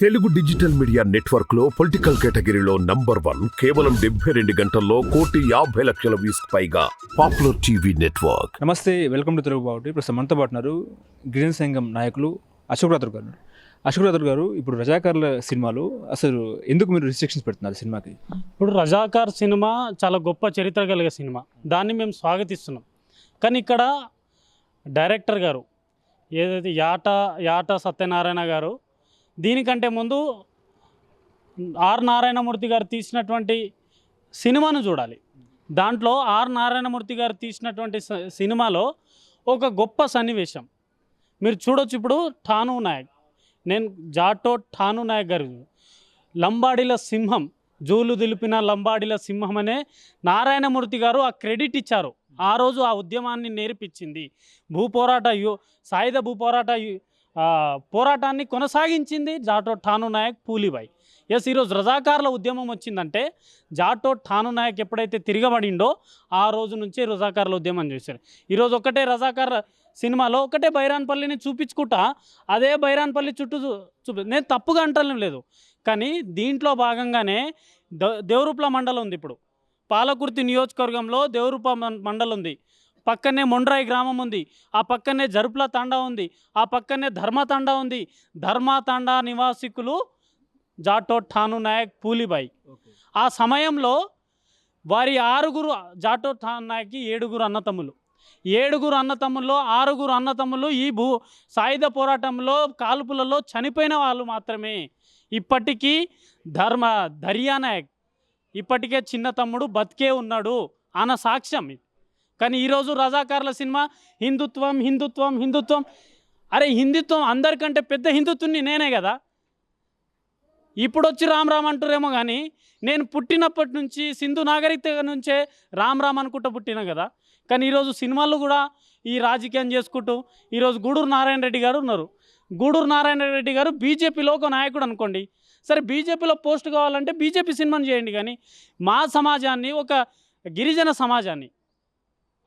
Telugu digital media నెట్వర్క్లో political కేటగిరీలో number one కేవలం డెబ్బై రెండు గంటల్లో కోటి యాభై లక్షల వ్యూస్ పైగా పాపులర్ టీవీ నెట్వర్క్. నమస్తే వెల్కమ్ టు తెలుగు బావుటి. ప్రస్తుతం మనతో పాటు ఉన్నారు గిరిజన సంఘం నాయకులు అశోక్ రాథోడ్ గారు. అశోక్ రాథోడ్ గారు ఇప్పుడు రజాకార్ల సినిమాలు అసలు ఎందుకు మీరు రిస్ట్రిక్షన్స్ పెడుతున్నారు సినిమాకి? ఇప్పుడు రజాకార్ సినిమా చాలా గొప్ప చరిత్ర కలిగే సినిమా. దాన్ని మేము స్వాగతిస్తున్నాం. కానీ ఇక్కడ డైరెక్టర్ గారు ఏదైతే యాట యాట సత్యనారాయణ గారు దీనికంటే ముందు ఆర్ నారాయణమూర్తి గారు తీసినటువంటి సినిమాను చూడాలి. దాంట్లో ఆర్ నారాయణమూర్తి గారు తీసినటువంటి సినిమాలో ఒక గొప్ప సన్నివేశం. మీరు చూడొచ్చు ఇప్పుడు ఠాను నాయక్. నేను జాటో ఠాను నాయక్ గారు లంబాడీల సింహం జూలు దిలిపిన లంబాడీల సింహం అనే నారాయణమూర్తి గారు ఆ క్రెడిట్ ఇచ్చారు. ఆ రోజు ఆ ఉద్యమాన్ని నేర్పించింది. భూపోరాట యు సాయుధ భూపోరాట పోరాటాన్ని కొనసాగించింది జాటో ఠాను నాయక్ పూలిబాయ్. ఎస్ ఈరోజు రజాకార్ల ఉద్యమం వచ్చిందంటే జాటో ఠాను నాయక్ ఎప్పుడైతే తిరగబడిండో ఆ రోజు నుంచే రజాకార్ల ఉద్యమం చేశారు. ఈరోజు ఒకటే రజాకార్ సినిమాలో ఒకటే బైరాన్పల్లిని చూపించుకుంటా అదే బైరాన్పల్లి చుట్టూ చూ- చూపి నేను తప్పుగా అంటలేం లేదు. కానీ దీంట్లో భాగంగానే దేవరూప్ల మండలం ఉంది ఇప్పుడు. పాలకుర్తి నియోజకవర్గంలో దేవరూప మండలం ఉంది. పక్కనే మొండ్రాయి గ్రామం ఉంది. ఆ పక్కనే జరుపుల తాండా ఉంది. ఆ పక్కనే ధర్మ తాండా ఉంది. ధర్మ తాండా నివాసికులు జాటో ఠాను నాయక్ పూలిబాయ్. ఆ సమయంలో వారి ఆరుగురు జాటో ఠాను నాయక్కి ఏడుగురు అన్నతమ్ములు. ఏడుగురు అన్నతమ్ముల్లో ఆరుగురు అన్నతమ్ములు ఈ భూ సాయుధ పోరాటంలో కాల్పులలో చనిపోయిన వాళ్ళు మాత్రమే. ఇప్పటికీ ధర్మ దర్యా నాయక్. ఇప్పటికే చిన్న తమ్ముడు బతికే ఉన్నాడు. అన్న సాక్ష్యం కానీ ఈరోజు రజాకార్ల సినిమా హిందుత్వం హిందుత్వం హిందుత్వం. అరే హిందుత్వం అందరికంటే పెద్ద హిందుత్వుని నేనే కదా. ఇప్పుడు వచ్చి రామ్ రామ్ అంటారేమో కానీ నేను పుట్టినప్పటి నుంచి సింధు నాగరికత నుంచే రామ్ రామ్ అనుకుంటూ పుట్టినా కదా. కానీ ఈరోజు సినిమాలు కూడా ఈ రాజకీయం చేసుకుంటూ ఈరోజు గూడూరు నారాయణ రెడ్డి గారు ఉన్నారు. గూడూరు నారాయణ రెడ్డి గారు బీజేపీలో ఒక నాయకుడు అనుకోండి. సరే బీజేపీలో పోస్ట్ కావాలంటే బీజేపీ సినిమాని చేయండి కానీ మా సమాజాన్ని ఒక గిరిజన సమాజాన్ని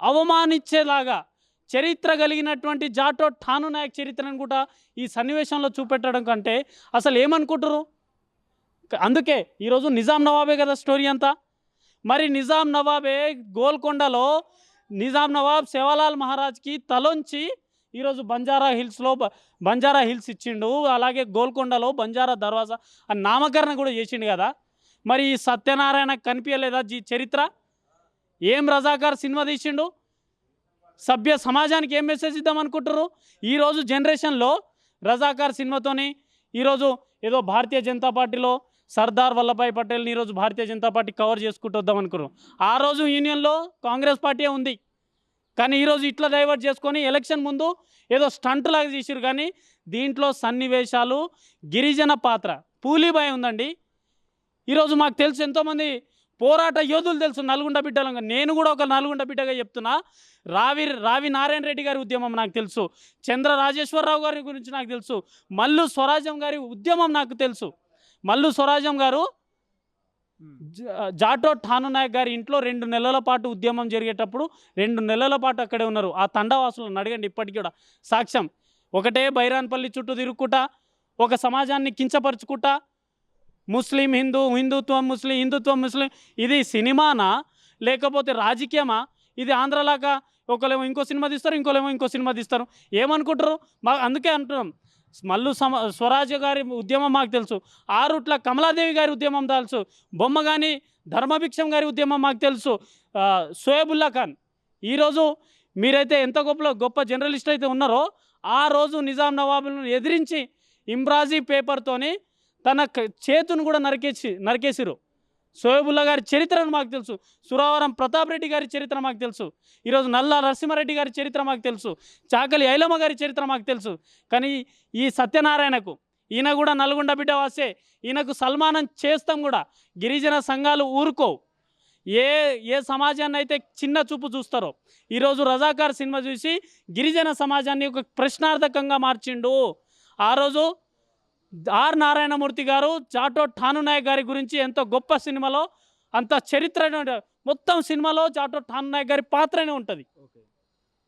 అవమానించేలాగా చరిత్ర కలిగినటువంటి జాటో ఠాను నాయక్ చరిత్రను కూడా ఈ సన్నివేశంలో చూపెట్టడం కంటే అసలు ఏమనుకుంటారు అందుకే ఈరోజు నిజాం నవాబే కదా స్టోరీ అంతా. మరి నిజాం నవాబే గోల్కొండలో నిజాం నవాబ్ సేవాలాల్ మహారాజ్కి తలొంచి ఈరోజు బంజారా హిల్స్లో బంజారా హిల్స్ ఇచ్చిండు. అలాగే గోల్కొండలో బంజారా దర్వాజా అని నామకరణ కూడా చేసిండు కదా. మరి ఈ సత్యనారాయణ కనిపించలేదా జీ చరిత్ర? ఏం రజాకార్ సినిమా తీసిండు? సభ్య సమాజానికి ఏం మెసేజ్ ఇద్దాం అనుకుంటారు ఈరోజు జనరేషన్లో రజాకార్ సినిమాతోని ఈరోజు ఏదో భారతీయ జనతా పార్టీలో సర్దార్ వల్లభాయ్ పటేల్ని ఈరోజు భారతీయ జనతా పార్టీ కవర్ చేసుకుంటూ వద్దాం అనుకున్నారు ఆ రోజు యూనియన్లో కాంగ్రెస్ పార్టీ ఉంది. కానీ ఈరోజు ఇట్లా డైవర్ట్ చేసుకొని ఎలక్షన్ ముందు ఏదో స్టంట్ లాగా చేసిరు కానీ దీంట్లో సన్నివేశాలు గిరిజన పాత్ర పూలీబాయ్ ఉందండి. ఈరోజు మాకు తెలుసు ఎంతోమంది పోరాట యోధులు తెలుసు నల్గొండ బిడ్డలు నేను కూడా ఒక నల్గొండ బిడ్డగా చెప్తున్నా. రావి రావి నారాయణ రెడ్డి గారి ఉద్యమం నాకు తెలుసు. చంద్ర రాజేశ్వరరావు గారి గురించి నాకు తెలుసు. మల్లు స్వరాజ్యం గారి ఉద్యమం నాకు తెలుసు. మల్లు స్వరాజ్యం గారు జాటో ఠాను నాయక్ గారి ఇంట్లో రెండు నెలల పాటు ఉద్యమం జరిగేటప్పుడు రెండు నెలల పాటు అక్కడే ఉన్నారు. ఆ తండవాసులను అడగండి ఇప్పటికి కూడా. సాక్ష్యం. ఒకటే బైరాన్పల్లి చుట్టూ తిరుగుకుంటా ఒక సమాజాన్ని కించపరుచుకుంటా ముస్లిం హిందూ హిందుత్వం ముస్లిం హిందుత్వం ముస్లిం. ఇది సినిమానా? లేకపోతే రాజకీయమా? ఇది ఆంధ్రలాగా ఒకలేమో ఇంకో సినిమా తీస్తారు ఇంకోలేమో ఇంకో సినిమా తీస్తారు. ఏమనుకుంటారు? మా అందుకే అంటున్నాం. మల్లు సమ స్వరాజ్య గారి ఉద్యమం మాకు తెలుసు. ఆరుట్ల కమలాదేవి గారి ఉద్యమం తెలుసు. బొమ్మ కానీ ధర్మభిక్షం గారి ఉద్యమం మాకు తెలుసు. సోయబుల్లా ఖాన్. ఈరోజు మీరైతే ఎంత గొప్ప గొప్ప జర్నలిస్ట్ అయితే ఉన్నారో ఆ రోజు నిజాం నవాబులను ఎదిరించి ఇమ్రాజీ పేపర్తోని తన చేతును కూడా నరికేసి నరికేసిరు. సోయబుల్లా గారి చరిత్రను మాకు తెలుసు. సురావరం ప్రతాప్ రెడ్డి గారి చరిత్ర మాకు తెలుసు. ఈరోజు నల్లా నరసింహారెడ్డి గారి చరిత్ర మాకు తెలుసు. చాకలి ఐలమ్మ గారి చరిత్ర మాకు తెలుసు. కానీ ఈ సత్యనారాయణకు ఈయన కూడా నల్గొండ బిడ్డ వాసే. ఈయనకు సల్మానం చేస్తాం కూడా. గిరిజన సంఘాలు ఊరుకోవు. ఏ ఏ సమాజాన్ని అయితే చిన్న చూపు చూస్తారో ఈరోజు రజాకార్ సినిమా చూసి గిరిజన సమాజాన్ని ఒక ప్రశ్నార్థకంగా మార్చిండు. ఆ రోజు ఆర్ నారాయణమూర్తి గారు చాటో ఠాను నాయక్ గారి గురించి ఎంతో గొప్ప సినిమాలో అంత చరిత్ర మొత్తం సినిమాలో చాటో ఠాను నాయక్ గారి పాత్రనే ఉంటుంది.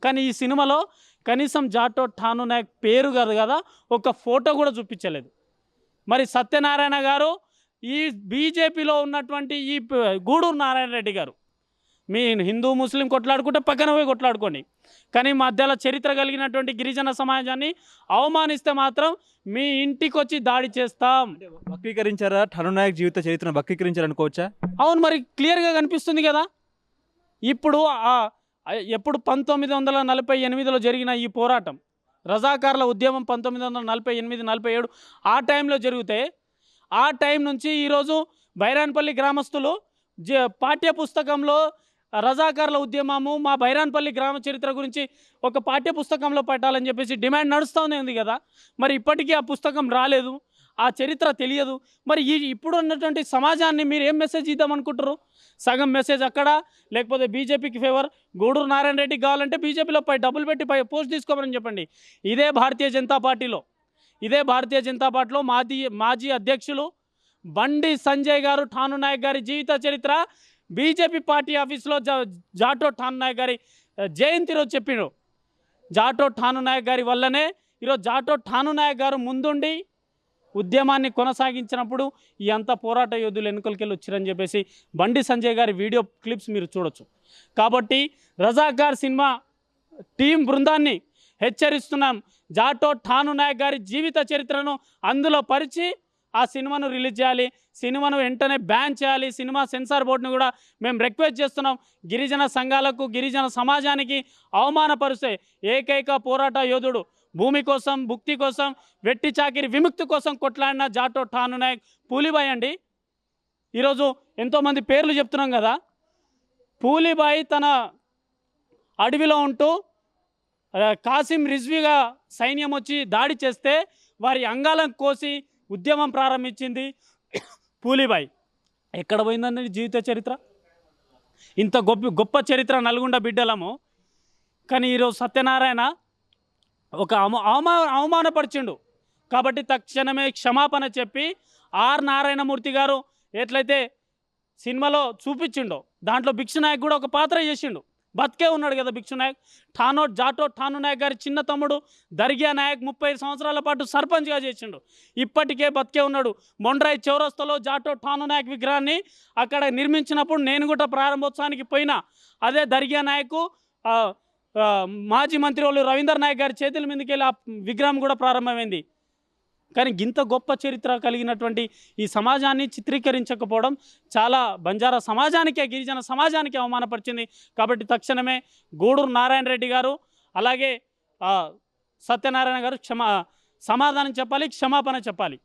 కానీ ఈ సినిమాలో కనీసం జాటో ఠాను నాయక్ పేరు కాదు కదా ఒక ఫోటో కూడా చూపించలేదు. మరి సత్యనారాయణ గారు ఈ బీజేపీలో ఉన్నటువంటి ఈ గూడూరు నారాయణ రెడ్డి గారు మీ హిందూ ముస్లిం కొట్లాడుకుంటే పక్కన పోయి కొట్లాడుకోండి. కానీ మధ్యలో చరిత్ర కలిగినటువంటి గిరిజన సమాజాన్ని అవమానిస్తే మాత్రం మీ ఇంటికి వచ్చి దాడి చేస్తాం. వక్రీకరించారా? ఠాను నాయక్ జీవిత చరిత్రను వక్రీకరించారనుకోవచ్చా? అవును మరి క్లియర్గా కనిపిస్తుంది కదా. ఇప్పుడు ఎప్పుడు పంతొమ్మిది వందల నలభై ఎనిమిదిలో జరిగిన ఈ పోరాటం రజాకార్ల ఉద్యమం పంతొమ్మిది వందల నలభై ఎనిమిది నలభై ఏడు ఆ టైంలో జరిగితే ఆ టైం నుంచి ఈరోజు బైరాన్పల్లి గ్రామస్తులు జ పాఠ్య పుస్తకంలో రజాకార్ల ఉద్యమము మా బైరాన్పల్లి గ్రామ చరిత్ర గురించి ఒక పాఠ్య పుస్తకంలో పెట్టాలని చెప్పేసి డిమాండ్ నడుస్తూనే ఉంది కదా. మరి ఇప్పటికీ ఆ పుస్తకం రాలేదు ఆ చరిత్ర తెలియదు. మరి ఈ ఇప్పుడు ఉన్నటువంటి సమాజాన్ని మీరు ఏం మెసేజ్ ఇద్దామనుకుంటారు సగం మెసేజ్ అక్కడ లేకపోతే బీజేపీకి ఫేవర్ గూడూరు నారాయణ రెడ్డికి కావాలంటే బీజేపీలో పై డబ్బులు పెట్టి పై పోస్ట్ తీసుకోమని చెప్పండి. ఇదే భారతీయ జనతా పార్టీలో ఇదే భారతీయ జనతా పార్టీలో మాజీ మాజీ అధ్యక్షులు బండి సంజయ్ గారు ఠాను నాయక్ గారి జీవిత చరిత్ర బీజేపీ పార్టీ ఆఫీస్లో జా జాటో ఠాను నాయక్ గారి జయంతి రోజు చెప్పిండు జాటో ఠాను నాయక్ గారి వల్లనే ఈరోజు జాటో ఠాను నాయక్ గారు ముందుండి ఉద్యమాన్ని కొనసాగించినప్పుడు ఈ అంత పోరాట యోధులు ఎన్నికలకెళ్ళి వచ్చారని చెప్పేసి బండి సంజయ్ గారి వీడియో క్లిప్స్ మీరు చూడొచ్చు. కాబట్టి రజాకార్ సినిమా టీం బృందాన్ని హెచ్చరిస్తున్నాం. జాటో ఠాను నాయక్ గారి జీవిత చరిత్రను అందులో పరిచి ఆ సినిమాను రిలీజ్ చేయాలి సినిమాను వెంటనే బ్యాన్ చేయాలి సినిమా సెన్సార్ బోర్డును కూడా మేము రిక్వెస్ట్ చేస్తున్నాం. గిరిజన సంఘాలకు గిరిజన సమాజానికి అవమానపరిస్తే ఏకైక పోరాట యోధుడు. భూమి కోసం భుక్తి కోసం వెట్టి చాకిరి విముక్తి కోసం కొట్లాడిన జాటో ఠాను నాయక్. పూలిబాయ్ అండి. ఈరోజు ఎంతోమంది పేర్లు చెప్తున్నాం కదా. పూలిబాయ్ తన అడవిలో ఉంటూ కాసిం రిజ్వీగా సైన్యం వచ్చి దాడి చేస్తే వారి అంగాలను కోసి ఉద్యమం ప్రారంభించింది పూలిబాయి. ఎక్కడ పోయిందండి జీవిత చరిత్ర? ఇంత గొప్ప గొప్ప చరిత్ర నల్గొండ బిడ్డలము. కానీ ఈరోజు సత్యనారాయణ ఒక అవమా అవమా అవమానపరిచిండు. కాబట్టి తక్షణమే క్షమాపణ చెప్పి ఆర్ నారాయణమూర్తి గారు ఎట్లయితే సినిమాలో చూపించిండో దాంట్లో భిక్షనాయక్ కూడా ఒక పాత్ర చేసిండు. బతికే ఉన్నాడు కదా భిక్షు నాయక్. ఠానో జాటో ఠాను నాయక్ గారి చిన్న తమ్ముడు దర్గా నాయక్ ముప్పై సంవత్సరాల పాటు సర్పంచ్గా చేసిండు. ఇప్పటికే బతికే ఉన్నాడు. మొండ్రాయి చౌరస్తలో జాటో ఠాను నాయక్ విగ్రహాన్ని అక్కడ నిర్మించినప్పుడు నేను కూడా ప్రారంభోత్సవానికి పోయినా. అదే దర్గా నాయకు మాజీ మంత్రి వాళ్ళు రవీందర్ నాయక్ గారి చేతుల మీదకి వెళ్ళి ఆ విగ్రహం కూడా ప్రారంభమైంది. కానీ ఇంత గొప్ప చరిత్ర కలిగినటువంటి ఈ సమాజాన్ని చిత్రీకరించకపోవడం చాలా బంజారా సమాజానికే గిరిజన సమాజానికి అవమానపరిచింది. కాబట్టి తక్షణమే గూడూరు నారాయణ రెడ్డి గారు అలాగే సత్యనారాయణ గారు క్షమా సమాధానం చెప్పాలి క్షమాపణ చెప్పాలి.